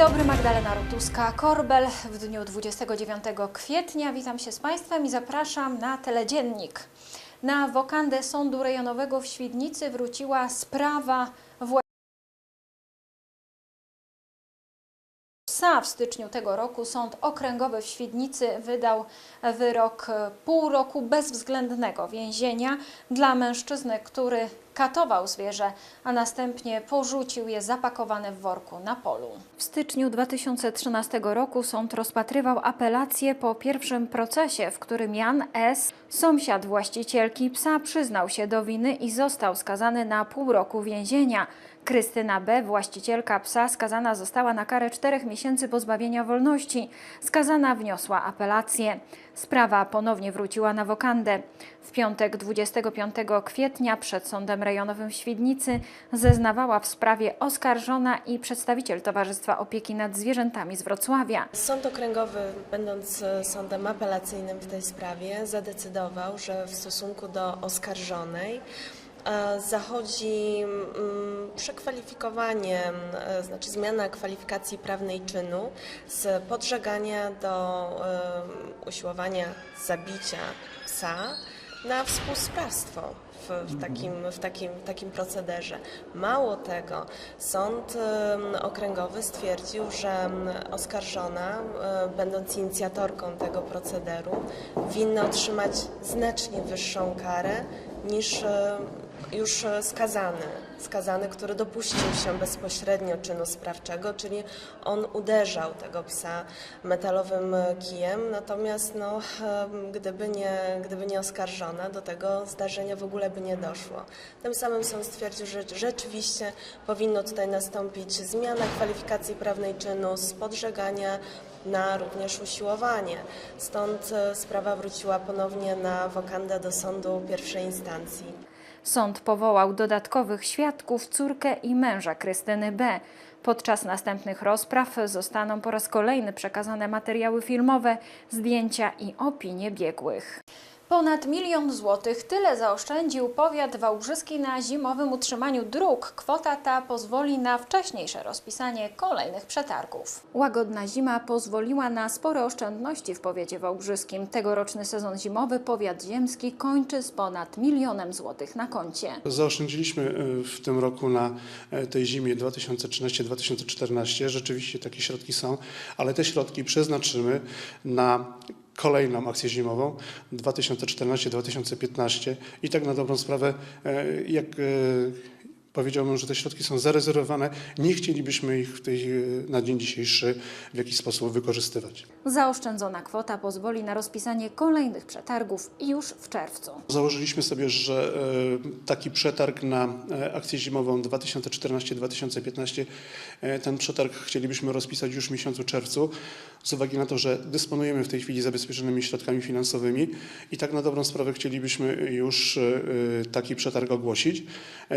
dobry, Magdalena Rotuska-Korbel. W dniu 29 kwietnia witam się z Państwem i zapraszam na teledziennik. Na wokandę Sądu Rejonowego w Świdnicy wróciła sprawa psa. W styczniu tego roku Sąd Okręgowy w Świdnicy wydał wyrok pół roku bezwzględnego więzienia dla mężczyzny, który katował zwierzę, a następnie porzucił je zapakowane w worku na polu. W styczniu 2013 roku sąd rozpatrywał apelację po pierwszym procesie, w którym Jan S., sąsiad właścicielki psa, przyznał się do winy i został skazany na pół roku więzienia. Krystyna B., właścicielka psa, skazana została na karę czterech miesięcy pozbawienia wolności. Skazana wniosła apelację. Sprawa ponownie wróciła na wokandę. W piątek 25 kwietnia przed Sądem Rejonowym w Świdnicy zeznawała w sprawie oskarżona i przedstawiciel Towarzystwa Opieki nad Zwierzętami z Wrocławia. Sąd Okręgowy, będąc sądem apelacyjnym w tej sprawie, zadecydował, że w stosunku do oskarżonej e, zachodzi mm, przekwalifikowanie, e, znaczy zmiana kwalifikacji prawnej czynu z podżegania do e, usiłowania zabicia psa na współsprawstwo w, w, takim, w takim, takim procederze. Mało tego, sąd okręgowy stwierdził, że oskarżona, będąc inicjatorką tego procederu, winna otrzymać znacznie wyższą karę niż już e, skazany, skazany, który dopuścił się bezpośrednio czynu sprawczego, czyli on uderzał tego psa metalowym e, kijem, natomiast no, gdyby, nie, gdyby nie oskarżona, do tego zdarzenia w ogóle by nie doszło. Tym samym sąd stwierdził, że rzeczywiście powinno tutaj nastąpić zmiana kwalifikacji prawnej czynu z podżegania na również usiłowanie. Stąd e, sprawa wróciła ponownie na wokandę do sądu pierwszej instancji. Sąd powołał dodatkowych świadków, córkę i męża Krystyny B. Podczas następnych rozpraw zostaną po raz kolejny przekazane materiały filmowe, zdjęcia i opinie biegłych. Ponad milion złotych tyle zaoszczędził powiat wałbrzyski na zimowym utrzymaniu dróg. Kwota ta pozwoli na wcześniejsze rozpisanie kolejnych przetargów. Łagodna zima pozwoliła na spore oszczędności w powiecie wałbrzyskim. Tegoroczny sezon zimowy powiat ziemski kończy z ponad milionem złotych na koncie. Zaoszczędziliśmy y, w tym roku na e, tej zimie 2013-2014. Rzeczywiście takie środki są, ale te środki przeznaczymy na kolejną akcję zimową 2014-2015 i tak na dobrą sprawę, e, jak e, powiedziałbym, że te środki są zarezerwowane, nie chcielibyśmy ich w tej, e, na dzień dzisiejszy w jakiś sposób wykorzystywać. Zaoszczędzona kwota pozwoli na rozpisanie kolejnych przetargów już w czerwcu. Założyliśmy sobie, że e, taki przetarg na e, akcję zimową 2014-2015, e, ten przetarg chcielibyśmy rozpisać już w miesiącu czerwcu, z uwagi na to, że dysponujemy w tej chwili zabezpieczonymi środkami finansowymi i tak na dobrą sprawę chcielibyśmy już taki przetarg ogłosić.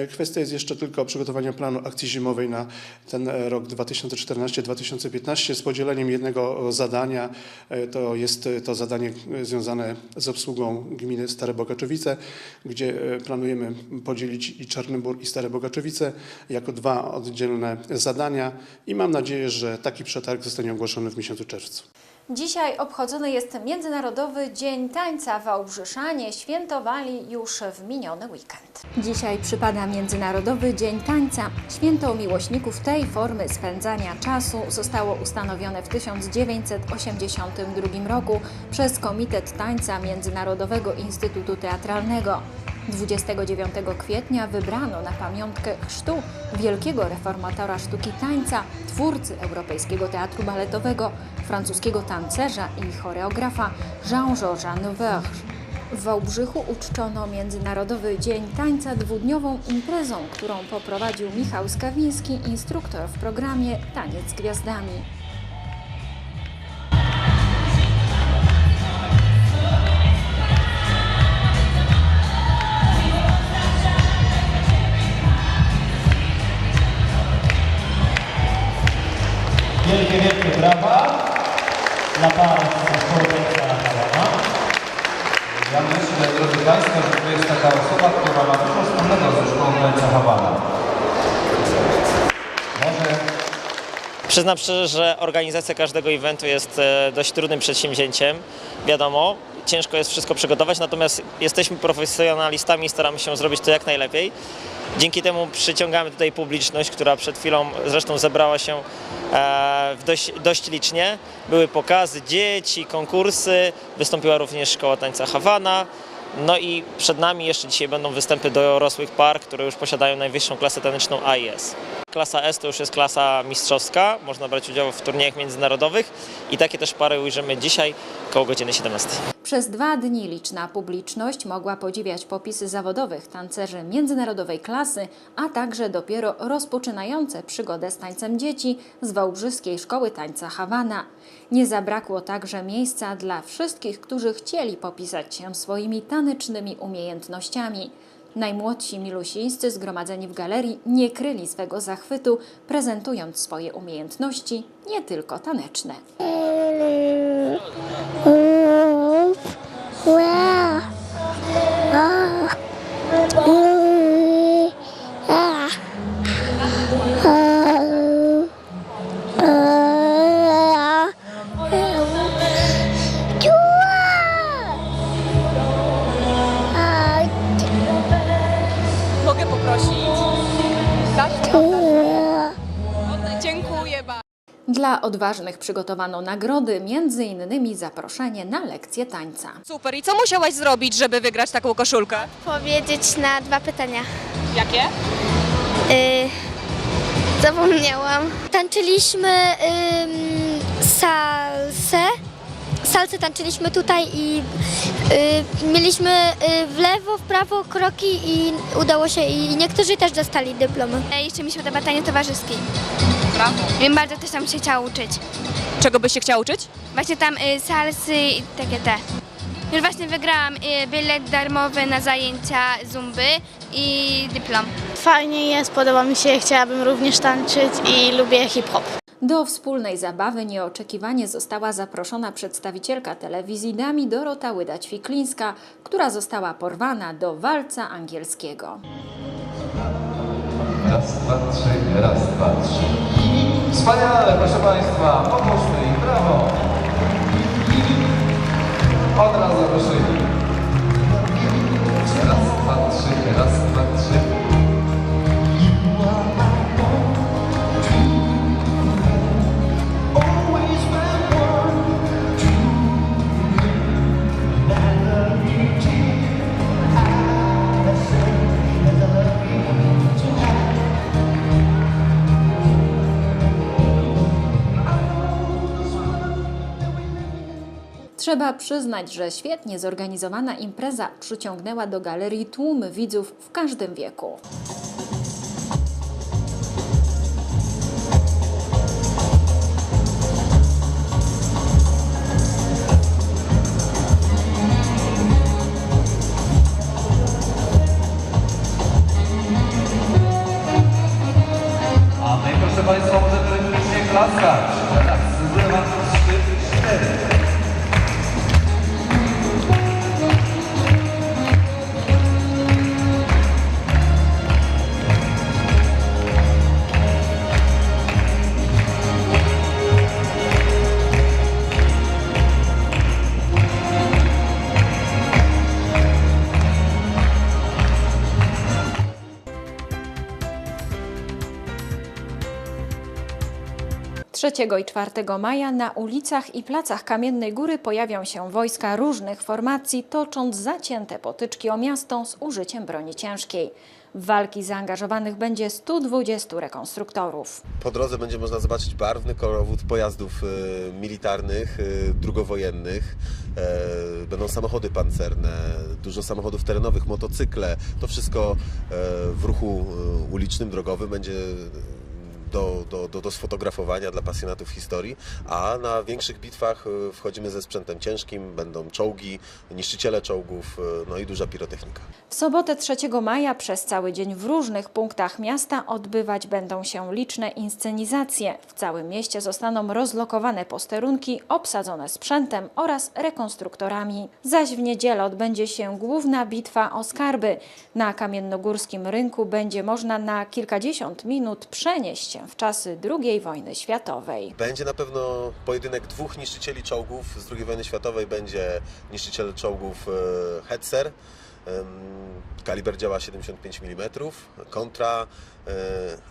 Kwestia jest jeszcze tylko przygotowania planu akcji zimowej na ten e, rok 2014-2015 z podzieleniem jednego zadania. E, To jest e, to zadanie e, związane z obsługą gminy Stare Bogaczowice, gdzie e, planujemy podzielić i Czarnybór i Stare Bogaczowice jako dwa oddzielne zadania i mam nadzieję, że taki przetarg zostanie ogłoszony w miesiącu czerwcu. Dzisiaj obchodzony jest Międzynarodowy Dzień Tańca. Wałbrzyszanie świętowali już w miniony weekend. Dzisiaj przypada Międzynarodowy Dzień Tańca. Święto miłośników tej formy spędzania czasu zostało ustanowione w 1982 roku przez Komitet Tańca Międzynarodowego Instytutu Teatralnego. 29 kwietnia wybrano na pamiątkę chrztu wielkiego reformatora sztuki tańca, twórcy Europejskiego Teatru Baletowego, francuskiego tancerza i choreografa Jean-Georges Nouverge. W Wałbrzychu uczczono Międzynarodowy Dzień Tańca dwudniową imprezą, którą poprowadził Michał Skawiński, instruktor w programie Taniec z Gwiazdami. Wielkie, wielkie brawa dla Pana Człowieka Halama. Ja myślę, drodzy Państwo, że to jest taka osoba, która ma dużo wspólnego ze szkołą tańca Hawana. Może Przyznam szczerze, że organizacja każdego eventu jest e, dość trudnym przedsięwzięciem. Wiadomo, ciężko jest wszystko przygotować, natomiast jesteśmy profesjonalistami i staramy się zrobić to jak najlepiej. Dzięki temu przyciągamy tutaj publiczność, która przed chwilą zresztą zebrała się e, dość, dość licznie. Były pokazy dzieci, konkursy, wystąpiła również Szkoła Tańca Hawana. No i przed nami jeszcze dzisiaj będą występy dorosłych par, które już posiadają najwyższą klasę taneczną AIS. Klasa S to już jest klasa mistrzowska, można brać udział w turniejach międzynarodowych i takie też pary ujrzymy dzisiaj koło godziny 17. Przez dwa dni liczna publiczność mogła podziwiać popisy zawodowych tancerzy międzynarodowej klasy, a także dopiero rozpoczynające przygodę z tańcem dzieci z Wałbrzyskiej Szkoły Tańca Hawana. Nie zabrakło także miejsca dla wszystkich, którzy chcieli popisać się swoimi tanecznymi umiejętnościami. Najmłodsi milusińscy zgromadzeni w galerii nie kryli swego zachwytu, prezentując swoje umiejętności, nie tylko taneczne. 와. 아. Odważnych przygotowano nagrody, między innymi zaproszenie na lekcję tańca. Super. I co musiałaś zrobić, żeby wygrać taką koszulkę? powiedzieć na dwa pytania. Jakie? Y, zapomniałam. Tańczyliśmy ym, salsę. Salsę tańczyliśmy tutaj i y, mieliśmy y, w lewo, w prawo kroki i udało się i niektórzy też dostali dyplomy. Jeszcze mi się podoba Brawo. Wiem bardzo też tam się chciała uczyć. Czego byś się chciała uczyć? Właśnie tam y, salsy i takie te. Już właśnie wygrałam y, bilet darmowy na zajęcia zumby i dyplom. Fajnie jest, podoba mi się, chciałabym również tańczyć i lubię hip-hop. Do wspólnej zabawy nieoczekiwanie została zaproszona przedstawicielka telewizji Dami Dorota Łyda-Ćwiklińska, która została porwana do walca angielskiego. Raz, dwa, trzy, raz, dwa, trzy. Wspaniale, proszę Państwa, pomóżmy im, brawo. Od razu zaproszyli. Trzeba przyznać, że świetnie zorganizowana impreza przyciągnęła do galerii tłumy widzów w każdym wieku. 3 i 4 maja na ulicach i placach Kamiennej Góry pojawią się wojska różnych formacji, tocząc zacięte potyczki o miasto z użyciem broni ciężkiej. W walki zaangażowanych będzie 120 rekonstruktorów. Po drodze będzie można zobaczyć barwny kolorowód pojazdów y, militarnych, y, drugowojennych. E, będą samochody pancerne, dużo samochodów terenowych, motocykle. To wszystko e, w ruchu y, ulicznym, drogowym będzie do, do, do, do sfotografowania dla pasjonatów historii, a na większych bitwach e, wchodzimy ze sprzętem ciężkim, będą czołgi, niszczyciele czołgów, e, no i duża pirotechnika. W sobotę 3 maja przez cały dzień w różnych punktach miasta odbywać będą się liczne inscenizacje. W całym mieście zostaną rozlokowane posterunki obsadzone sprzętem oraz rekonstruktorami. Zaś w niedzielę odbędzie się główna bitwa o skarby. Na kamiennogórskim rynku będzie można na kilkadziesiąt minut przenieść się w czasy II wojny światowej. Będzie na pewno pojedynek dwóch niszczycieli czołgów z II wojny światowej. Będzie niszczyciel czołgów e, Hetzer. Kaliber działa 75 mm, kontra e,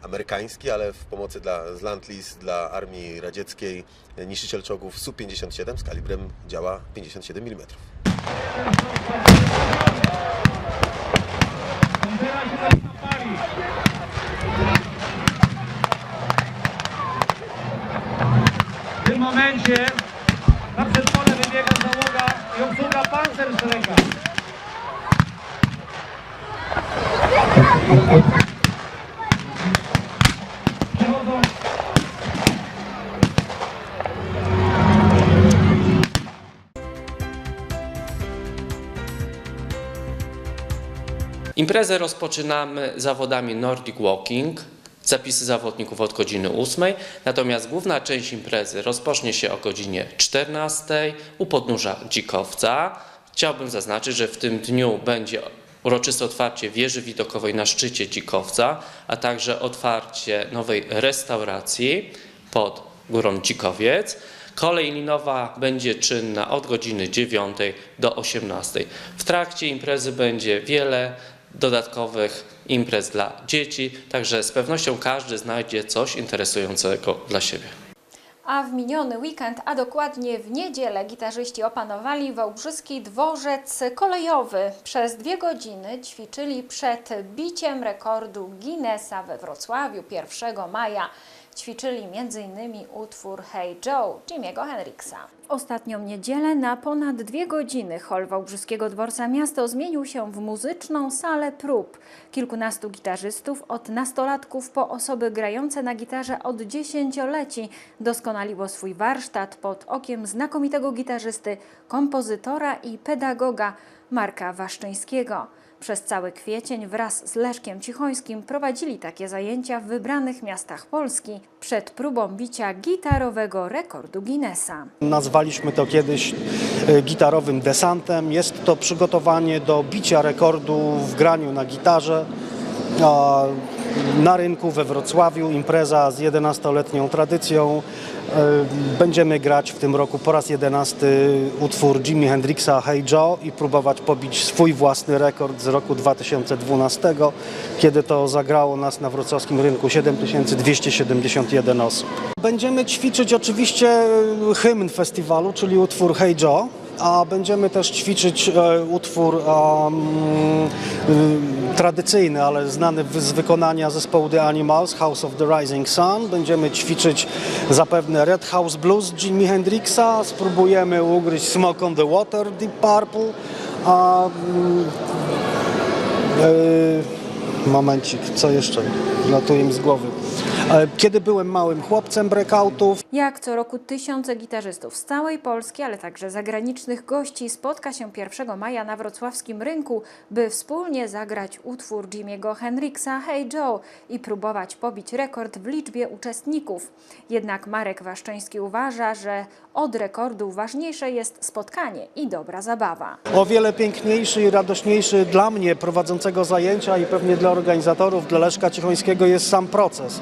amerykański, ale w pomocy dla, z Land-Lease dla armii radzieckiej e, niszczyciel czołgów Su-57 z kalibrem działa 57 mm. Tym momencie na przedpole wybiega załoga i obsługa. Przechodzą Imprezę rozpoczynamy zawodami Nordic Walking. Zapisy zawodników od godziny 8, natomiast główna część imprezy rozpocznie się o godzinie 14 u podnóża Dzikowca. Chciałbym zaznaczyć, że w tym dniu będzie uroczyste otwarcie wieży widokowej na szczycie Dzikowca, a także otwarcie nowej restauracji pod górą Dzikowiec. Kolej linowa będzie czynna od godziny 9 do 18. W trakcie imprezy będzie wiele dodatkowych imprez dla dzieci, także z pewnością każdy znajdzie coś interesującego dla siebie. A w miniony weekend, a dokładnie w niedzielę, gitarzyści opanowali Wałbrzyski dworzec kolejowy. Przez dwie godziny ćwiczyli przed biciem rekordu Guinnessa we Wrocławiu 1 maja. Ćwiczyli m.in. utwór Hey Joe Jimmy'ego Hendrixa. W ostatnią niedzielę na ponad dwie godziny hol Wałbrzyskiego Dworca Miasto zmienił się w muzyczną salę prób. Kilkunastu gitarzystów, od nastolatków po osoby grające na gitarze od dziesięcioleci, doskonaliło swój warsztat pod okiem znakomitego gitarzysty, kompozytora i pedagoga Marka Waszczyńskiego. Przez cały kwiecień wraz z Leszkiem Cichońskim prowadzili takie zajęcia w wybranych miastach Polski przed próbą bicia gitarowego rekordu Guinnessa. Nazwaliśmy to kiedyś e, gitarowym desantem. Jest to przygotowanie do bicia rekordu w graniu na gitarze. Na rynku we Wrocławiu impreza z 11-letnią tradycją. E, Będziemy grać w tym roku po raz 11 utwór Jimi Hendrixa Hey Joe i próbować pobić swój własny rekord z roku 2012, kiedy to zagrało nas na wrocławskim rynku 7271 osób. Będziemy ćwiczyć oczywiście e, hymn festiwalu, czyli utwór Hey Joe, a będziemy też ćwiczyć e, utwór y, tradycyjny, ale znany z wykonania zespołu The Animals, House of the Rising Sun. Będziemy ćwiczyć zapewne Red House Blues Jimi Hendrixa, spróbujemy ugryźć Smoke on the Water Deep Purple, a e, momencik, co jeszcze? Latuje mi z głowy. Kiedy byłem małym chłopcem breakoutów, Jak co roku tysiące gitarzystów z całej Polski, ale także zagranicznych gości spotka się 1 maja na wrocławskim rynku, by wspólnie zagrać utwór Jimmy'ego Hendrixa Hey Joe i próbować pobić rekord w liczbie uczestników. Jednak Marek Waszczyński uważa, że od rekordu ważniejsze jest spotkanie i dobra zabawa. o wiele piękniejszy i radośniejszy dla mnie prowadzącego zajęcia i pewnie dla organizatorów, dla Leszka Cichońskiego jest sam proces.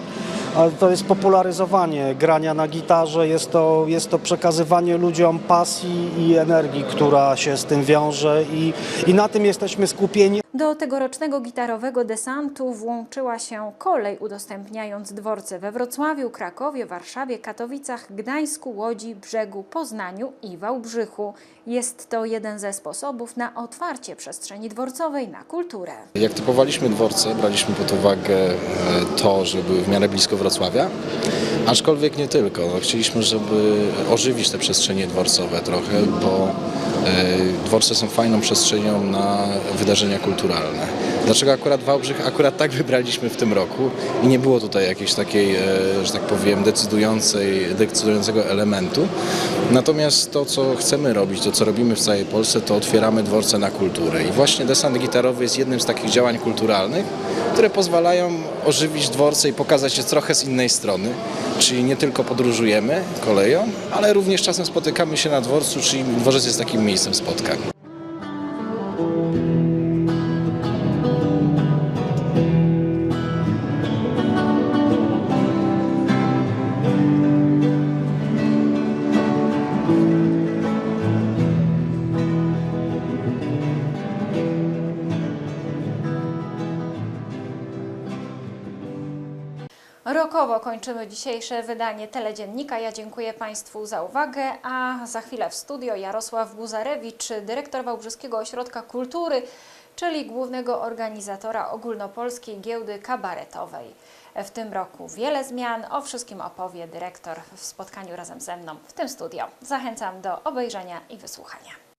To jest popularyzowanie grania na gitarze, jest to, jest to przekazywanie ludziom pasji i energii, która się z tym wiąże i, i na tym jesteśmy skupieni. Do tegorocznego gitarowego desantu włączyła się kolej, udostępniając dworce we Wrocławiu, Krakowie, Warszawie, Katowicach, Gdańsku, Łodzi, Brzegu, Poznaniu i Wałbrzychu. Jest to jeden ze sposobów na otwarcie przestrzeni dworcowej na kulturę. Jak typowaliśmy dworce, braliśmy pod uwagę e, to, że były w miarę blisko Wrocławia, aczkolwiek nie tylko. No, chcieliśmy, żeby ożywić te przestrzenie dworcowe trochę, bo dworce są fajną przestrzenią na wydarzenia kulturalne. Dlaczego akurat Wałbrzych? Akurat tak wybraliśmy w tym roku i nie było tutaj jakiejś takiej, e, że tak powiem, decydującej, decydującego elementu. Natomiast to, co chcemy robić, to co robimy w całej Polsce, to otwieramy dworce na kulturę. I właśnie desant gitarowy jest jednym z takich działań kulturalnych, które pozwalają ożywić dworce i pokazać je trochę z innej strony. Czyli nie tylko podróżujemy koleją, ale również czasem spotykamy się na dworcu, czyli dworzec jest takim miejscem spotkań. Rokowo kończymy dzisiejsze wydanie Teledziennika. Ja dziękuję Państwu za uwagę, a za chwilę w studio Jarosław Buzarewicz, dyrektor Wałbrzyskiego Ośrodka Kultury, czyli głównego organizatora ogólnopolskiej giełdy kabaretowej. W tym roku wiele zmian, o wszystkim opowie dyrektor w spotkaniu razem ze mną w tym studio. Zachęcam do obejrzenia i wysłuchania.